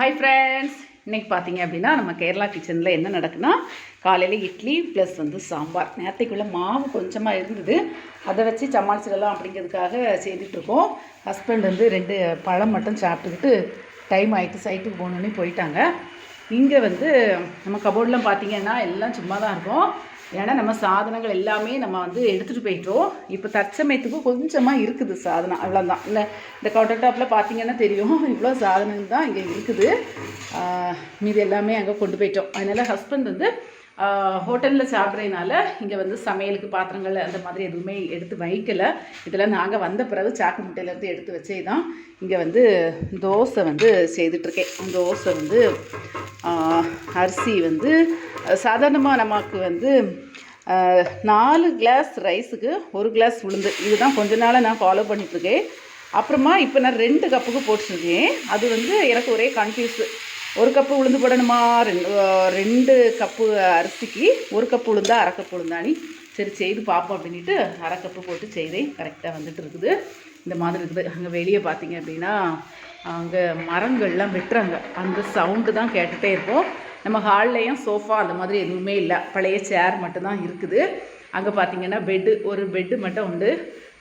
Hi friends இன்றைக்கி பார்த்தீங்க அப்படின்னா நம்ம கேரளா கிச்சனில் என்ன நடக்குன்னா காலையில் இட்லி ப்ளஸ் வந்து சாம்பார். நேரத்தைக்குள்ளே மாவு கொஞ்சமாக இருந்தது. அதை வச்சு சமாளிச்சிடலாம் அப்படிங்கிறதுக்காக செய்துட்ருக்கோம் ஹஸ்பண்ட் வந்து ரெண்டு பழம் மட்டும் சாப்பிட்டுக்கிட்டு டைம் ஆகிட்டு சைட்டுக்கு போகணுன்னு போயிட்டாங்க. இங்கே வந்து நம்ம கபோர்டெலாம் பார்த்தீங்கன்னா எல்லாம் சும்மா தான் இருக்கும். ஏன்னா நம்ம சாதனங்கள் எல்லாமே நம்ம வந்து எடுத்துகிட்டு போயிட்டோம். இப்போ தற்சமயத்துக்கு கொஞ்சமாக இருக்குது சாதனம். அவ்வளோதான் இல்லை இந்த கவுண்டர் டாப்பில் பார்த்தீங்கன்னா தெரியும். இவ்வளோ சாதனங்கள் தான் இங்கே இருக்குது. மீது மீதி எல்லாமே அங்கே கொண்டு போயிட்டோம். அதனால் ஹஸ்பண்ட் வந்து ஹோட்டலில் சாப்பிட்றதுனால இங்கே வந்து சமையலுக்கு பாத்திரங்கள் அந்த மாதிரி எதுவுமே எடுத்து வைக்கலை. இதெல்லாம் நாங்கள் வந்த பிறகு சாக்கு முட்டையிலேருந்து எடுத்து வச்சே தான் இங்கே வந்து தோசை வந்து செய்துட்ருக்கேன் தோசை வந்து அரிசி வந்து சாதாரணமாக நமக்கு வந்து நாலு கிளாஸ் ரைஸுக்கு ஒரு கிளாஸ் உளுந்து. இதுதான் கொஞ்ச நாளாக நான் ஃபாலோ பண்ணிகிட்ருக்கேன் அப்புறமா இப்போ நான் ரெண்டு கப்புக்கு போட்டுருக்கேன் அது வந்து எனக்கு ஒரே கன்ஃபியூஸு ஒரு கப்பு உளுந்து போடணுமா? ரெண்டு ரெண்டு கப்பு அரிசிக்கு ஒரு கப்பு உளுந்தா அரை கப்பு உளுந்தானி சரி செய்து பார்ப்போம் அப்படின்ட்டு அரை கப்பு போட்டு செய்தேன். கரெக்டாக வந்துட்டு இருக்குது. இந்த மாதிரி இருக்குது. அங்கே வெளியே பார்த்தீங்க அப்படின்னா அங்கே மரங்கள்லாம் வெட்டுறாங்க. அந்த சவுண்டு தான் கேட்டுகிட்டே இருப்போம். நம்ம ஹால்லையும் சோஃபா அந்த மாதிரி எதுவுமே இல்லை. பழைய சேர் மட்டும்தான் இருக்குது. அங்கே பார்த்தீங்கன்னா பெட்டு ஒரு பெட்டு மட்டும் உண்டு.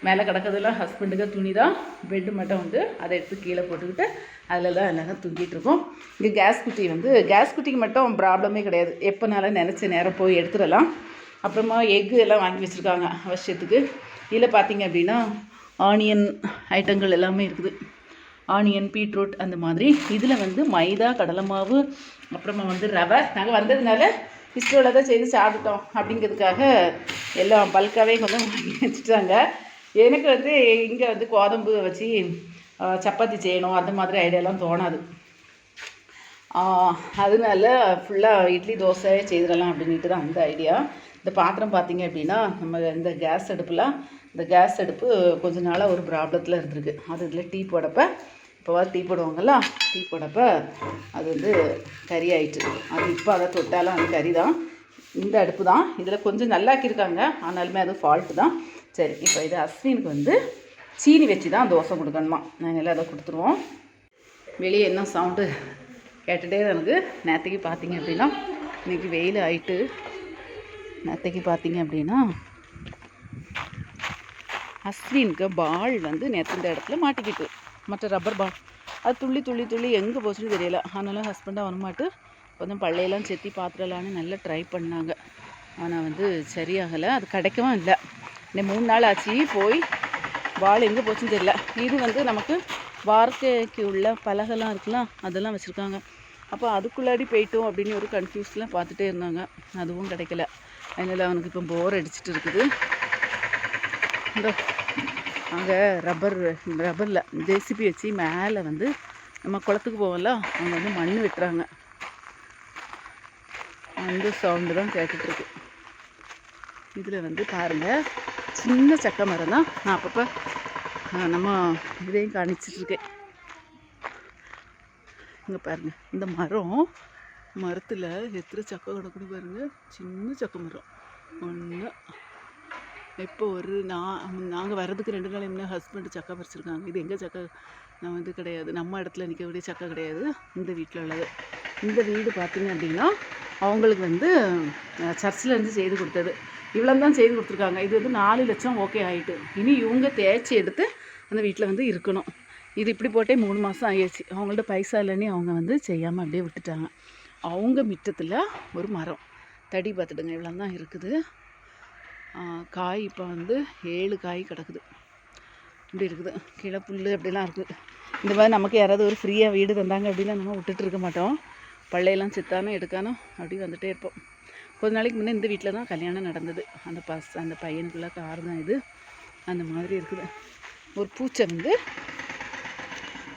மேலே கிடக்கிறதுலாம் ஹஸ்பண்டுக்கு துணி தான் பெட்டு மட்டும் வந்து அதை எடுத்து கீழே போட்டுக்கிட்டு அதில் தான் எல்லாம் தூங்கிட்டுருக்கோம் இங்கே கேஸ் குட்டி வந்து கேஸ் குட்டிக்கு மட்டும் ப்ராப்ளமே கிடையாது. எப்போனாலும் நினச்ச நேரம் போய் எடுத்துடலாம். அப்புறமா எக்கு எல்லாம் வாங்கி வச்சுருக்காங்க அவசியத்துக்கு. இதில் பார்த்தீங்க அப்படின்னா ஆனியன் ஐட்டங்கள் எல்லாமே இருக்குது. ஆனியன் பீட்ரூட் அந்த மாதிரி. இதில் வந்து மைதா கடலை மாவு அப்புறமா வந்து ரவை. நாங்கள் வந்ததுனால இஸ்ரோவில் தான் செய்து சாப்பிட்டோம் அப்படிங்கிறதுக்காக எல்லாம் பல்காகவே கொஞ்சம் வாங்கி வச்சுட்டாங்க. எனக்கு வந்து இங்கே வந்து கோதம்பு வச்சு சப்பாத்தி செய்யணும். அந்த மாதிரி ஐடியாலாம் தோணாது. அதனால ஃபுல்லாக இட்லி தோசை செய்திடலாம் அப்படின்ட்டு தான் அந்த ஐடியா இந்த பாத்திரம் பார்த்தீங்க அப்படின்னா நம்ம இந்த கேஸ் அடுப்பில் இந்த கேஸ் அடுப்பு கொஞ்ச நாளாக ஒரு ப்ராப்ளத்தில் இருந்திருக்கு. அது இதில் டீ போடப்ப இப்போவா டீ போடுவாங்கல்ல டீ போடப்ப அது வந்து கறி ஆயிட்டு அது இப்போ அதை தொட்டாலும் அது கறி தான் இந்த அடுப்பு தான். இதில் கொஞ்சம் நல்லாக்கியிருக்காங்க. ஆனாலுமே அது ஃபால்ட்டு தான். சரி இப்போ இது அஸ்வினுக்கு வந்து சீனி வச்சு தான் தோசை கொடுக்கணுமா. அதனால் அதை கொடுத்துருவோம். வெளியே என்ன சவுண்டு கேட்டுகிட்டே தான் எனக்கு நேற்றுக்கு பார்த்தீங்க அப்படின்னா இன்றைக்கி வெயில் ஆயிட்டு நேற்றுக்கு பார்த்தீங்க அப்படின்னா அஸ்வினுக்கு பால் வந்து நேற்று இந்த இடத்துல மாட்டிக்கிட்டு மற்ற ரப்பர் பால் அது துள்ளி துள்ளி துள்ளி எங்கே போச்சுன்னு தெரியல. ஆனாலும் ஹஸ்பண்டாக வரமாட்டு கொஞ்சம் பள்ளையெல்லாம் செத்தி பார்த்துடலான்னு நல்லா ட்ரை பண்ணாங்க. ஆனால் வந்து சரியாகலை. அது கிடைக்கவும் இல்லை. இன்னும் மூணு நாள் ஆச்சு. போய் வாழை எங்கே போச்சுன்னு தெரியல. இது வந்து நமக்கு வார்க்கைக்கு உள்ள பலகெல்லாம் இருக்கலாம் அதெல்லாம் வச்சுருக்காங்க. அப்போ அதுக்குள்ளாடி போயிட்டோம் அப்படின்னு ஒரு கன்ஃபியூஸ்லாம் பார்த்துட்டே இருந்தாங்க. அதுவும் கிடைக்கல. அதனால் அவனுக்கு இப்போ போர் அடிச்சிட்டு இருக்குது. இந்த அங்கே ரப்பர் ரப்பரில் ஜேசிபி வச்சு மேலே வந்து நம்ம குளத்துக்கு போவோம்ல அவங்க வந்து மண் வெட்டுறாங்க. அந்த சவுண்டு தான் கேட்டுட்ருக்கு இதில் வந்து பாருங்கள் சின்ன சக்கை மரம் தான் நான் அப்பப்போ நம்ம இதையும் காணிச்சிட்ருக்கேன். இங்கே பாருங்கள் இந்த மரம் மரத்தில் எத்தனை சக்கை கிடக்குது பாருங்கள் சின்ன சக்கை மரம். ஒன்று இப்போ ஒரு நான் நாங்கள் வர்றதுக்கு ரெண்டு நாள் முன்னே ஹஸ்பண்டு சக்கா பறிச்சிருக்காங்க. இது எங்கள் சக்கை நம்ம இது கிடையாது. நம்ம இடத்துல நிற்கக்கூடிய சக்கை கிடையாது. இந்த வீட்டில் உள்ளது. இந்த வீடு பார்த்தீங்க அப்படின்னா அவங்களுக்கு வந்து சர்ச்சில் இருந்து செய்து கொடுத்தது. இவ்வளோ தான் செய்து கொடுத்துருக்காங்க. இது வந்து நாலு லட்சம் ஓகே ஆகிட்டு இனி இவங்க தேய்ச்சி எடுத்து அந்த வீட்டில் வந்து இருக்கணும். இது இப்படி போட்டே மூணு மாதம் ஆகிடுச்சு அவங்கள்ட்ட பைசா இல்லைன்னு அவங்க வந்து செய்யாமல் அப்படியே விட்டுட்டாங்க. அவங்க மிட்டத்தில் ஒரு மரம். தடி பார்த்துடுங்க இவ்வளோ தான் இருக்குது காய் இப்போ வந்து ஏழு காய் கிடக்குது. இப்படி இருக்குது. கீழே புல் அப்படிலாம் இருக்குது இந்த மாதிரி நமக்கு யாராவது ஒரு ஃப்ரீயாக வீடு தந்தாங்க அப்படின்னா நம்ம விட்டுட்டு இருக்க மாட்டோம். பள்ளையெல்லாம் சித்தானோ எடுக்கானோ அப்படி வந்துகிட்டே இருப்போம். கொஞ்ச நாளைக்கு முன்னே இந்த வீட்டில் தான் கல்யாணம் நடந்தது. அந்த பஸ் அந்த பையனுக்குள்ள கார் தான் இது. அந்த மாதிரி இருக்குது. ஒரு பூச்சை வந்து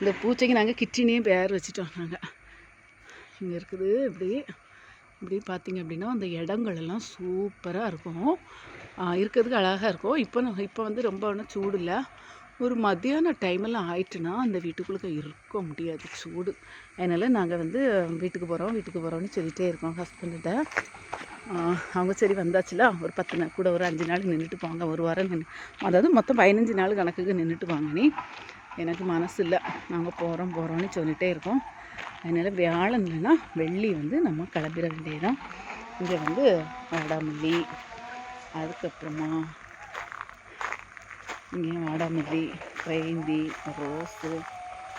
இந்த பூச்சைக்கு நாங்கள் கிச்சனே பேர் வச்சுட்டோம் நாங்கள் இங்கே இருக்குது இப்படி இப்படி பார்த்தீங்க அப்படின்னா அந்த இடங்கள் எல்லாம் சூப்பராக இருக்கும். இருக்கிறதுக்கு அழகாக இருக்கும். இப்போ இப்போ வந்து ரொம்ப ஒன்றும் சூடு இல்லை. ஒரு மத்தியான டைமெல்லாம் ஆயிட்டுனா அந்த வீட்டுக்குள்ளே இருக்க முடியாது சூடு. அதனால் நாங்கள் வந்து வீட்டுக்கு போகிறோம் வீட்டுக்கு போகிறோம்னு சொல்லிகிட்டே இருக்கோம் ஹஸ்பண்ட்கிட்ட அவங்க சரி வந்தாச்சுல? ஒரு பத்து நாள் கூட ஒரு அஞ்சு நாள் நின்றுட்டு போங்க ஒரு வாரம் நின்று அதாவது மொத்தம் பதினஞ்சு நாள் கணக்குக்கு நின்றுட்டு வாங்க நீ. எனக்கு மனசு இல்லை. நாங்கள் போகிறோம் போகிறோம்னு சொல்லிகிட்டே இருக்கோம். அதனால் வியாழன் இல்லைன்னா வெள்ளி வந்து நம்ம கிளம்பிட வேண்டியதுதான். இங்கே வந்து வாடாமல்லி அதுக்கப்புறமா இங்கே வாடாமல்லி பயந்தி ரோஸு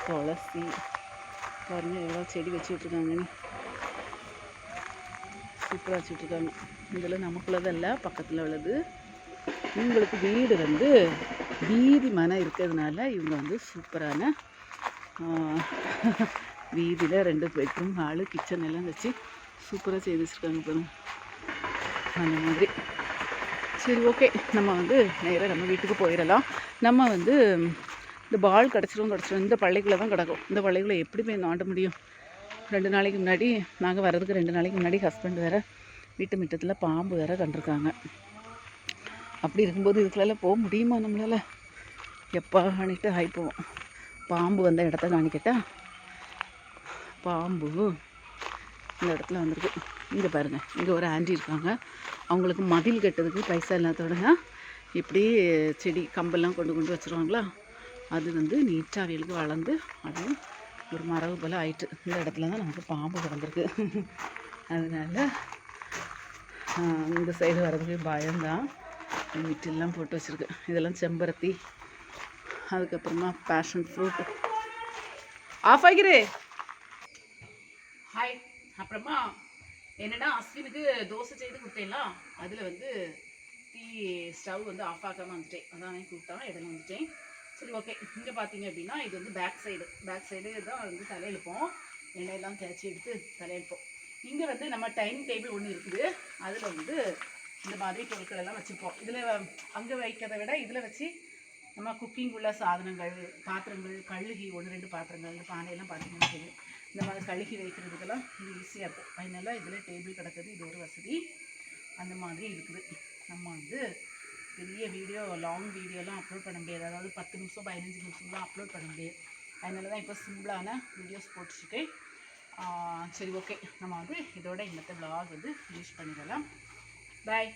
துளசி பாருங்கள் எவ்வளோ செடி வச்சு விட்ருக்காங்கன்னு சூப்பராக வச்சு விட்ருக்காங்க இதில் நமக்குள்ளதல்ல பக்கத்தில் உள்ளது. இவங்களுக்கு வீடு வந்து வீதி மனை இருக்கிறதுனால இவங்க வந்து சூப்பரான வீதியில் ரெண்டு பெட்ரூம் ஹாலு கிச்சன் எல்லாம் வச்சு சூப்பராக செய்து வச்சுருக்காங்க பாருங்க. அந்த மாதிரி. சரி ஓகே. நம்ம வந்து நேராக நம்ம வீட்டுக்கு போயிடலாம். நம்ம வந்து இந்த பால் கிடச்சிரும் கிடச்சிரும். இந்த பள்ளிக்குள்ளே தான் கிடக்கும். இந்த பள்ளிக்குள்ளே எப்படி போய் நாட்ட முடியும்? ரெண்டு நாளைக்கு முன்னாடி நாங்கள் வர்றதுக்கு ரெண்டு நாளைக்கு முன்னாடி ஹஸ்பண்ட் வேறு வீட்டு மிட்டத்தில் பாம்பு வேறு கண்டிருக்காங்க. அப்படி இருக்கும்போது இதுக்குள்ளெல்லாம் போக முடியுமா நம்மளால்? எப்போ அன்னிட்டு ஆகிப்போம் பாம்பு வந்த இடத்த காணிக்கிட்டா பாம்பு இந்த இடத்துல வந்திருக்கு. இங்கே பாருங்கள் இங்கே ஒரு ஆண்டி இருக்காங்க. அவங்களுக்கு மதில் கட்டுறதுக்கு பைசா இல்லாதோடங்க இப்படி செடி கம்பெல்லாம் கொண்டு கொண்டு வச்சுருவாங்களா? அது வந்து நீட்டாக வளர்ந்து அது ஒரு மரபு போல் ஆயிட்டு இந்த இடத்துல தான் நமக்கு பாம்பு கிடந்திருக்கு. அதனால இந்த சைடு வர்றதுக்கு பயம்தான். மிட்டெல்லாம் போட்டு வச்சுருக்கு. இதெல்லாம் செம்பருத்தி அதுக்கப்புறமா பேஷன் ஃப்ரூட் ஆஃப் ஆகிறே ஹாய் அப்புறமா என்னென்னா அஸ்வினுக்கு தோசை செய்து கொடுத்தேன்லாம் அதில் வந்து டீ ஸ்டவ் வந்து ஆஃப் ஆகாமல் வந்துட்டேன். அதான் கூப்பிட்டான் இடையில வந்துட்டேன். சரி ஓகே இங்கே பார்த்தீங்க அப்படின்னா இது வந்து பேக் சைடு பேக் சைடு தான் வந்து தலையெழுப்போம். எண்ணெயெல்லாம் தேய்ச்சி எடுத்து தலையெழுப்போம். இங்கே வந்து நம்ம டைம் டேபிள் ஒன்று இருக்குது. அதில் வந்து இந்த மாதிரி பொருட்கள் எல்லாம் வச்சுருப்போம். இதில் அங்கே வைக்கிறத விட இதில் வச்சு நம்ம குக்கிங் உள்ள சாதனங்கள் பாத்திரங்கள் கழுகி ஒன்று ரெண்டு பாத்திரங்கள் இந்த பானையெல்லாம் பார்த்தீங்கன்னா தெரியும். இந்த மாதிரி கழுகி வைக்கிறதுக்கெல்லாம் இது ஈஸியாக இருக்கும். அதனால இதில் டேபிள் கிடக்குது. இது ஒரு வசதி. அந்த மாதிரி இருக்குது. நம்ம வந்து பெரிய வீடியோ லாங் வீடியோலாம் அப்லோட் பண்ண முடியாது. அதாவது பத்து நிமிஷம் பதினஞ்சு நிமிஷம்லாம் அப்லோட் பண்ண முடியாது. அதனால தான் இப்போ சிம்பிளான வீடியோஸ் போட்டுருக்கேன். சரி ஓகே நம்ம வந்து இதோட இன்னத்த vlog வந்து ஃபினிஷ் பண்ணிடலாம். பாய்